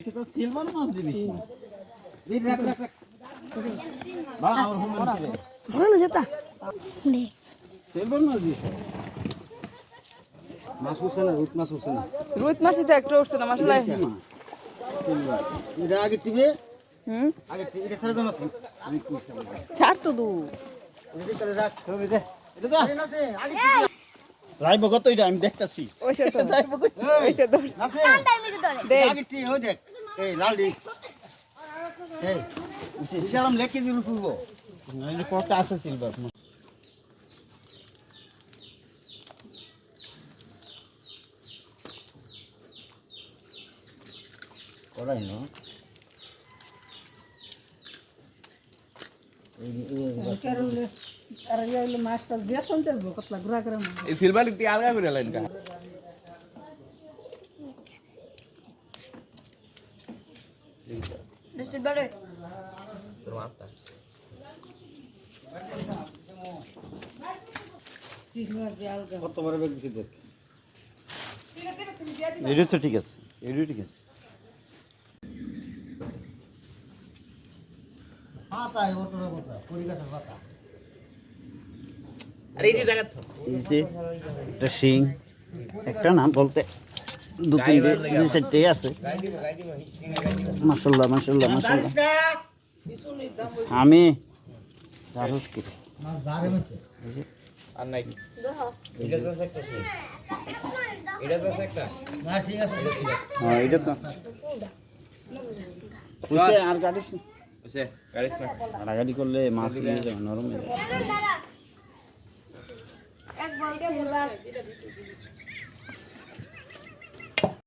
এটা তো সিলভার মাছ দিবি রাখ রাখ রাখ। বা আমার হোম করে ভালো না যেতা সিলভার মাছ দিস মাছ উঠছে না রুট মাছ উঠছে না। রুইত মাছই তো একটা উঠছে না এটা আগে দিবে? হুম? আগে এটা ছেড়ে দাও না। আমি কি ছাড় তো দু। এটা করে রাখ ছবি দে। এটা দে। লাইভ কত এটা আমি দেখতাছি। ওইসে তো। যাইব কই ওইসে তো। আছে দে। আগে টি হই দেখ। এই লাল দি এই বিশালাম লেখকে জুরু করব নাইলে কটা আছে সিলভার করাই না। এই সিলভার লিপটি আলগা করে লাইন কা। কত বড় ব্যাগ দিছি দেখ। এটা তো ঠিক আছে এটা ঠিক আছে। একটা শিং একটা নাম বলতে দু তিনটে দুই চারটে আছে। মাসাল্লাহ মাসাল্লাহ মাসাল্লাহ আমি জারুস কি আর নাই এটা তো একটা ছিল এটা তো একটা। হ্যাঁ এটা তো। বুঝছে আর গাড়ি না গাড়াগাড়ি করলে মাছ নরম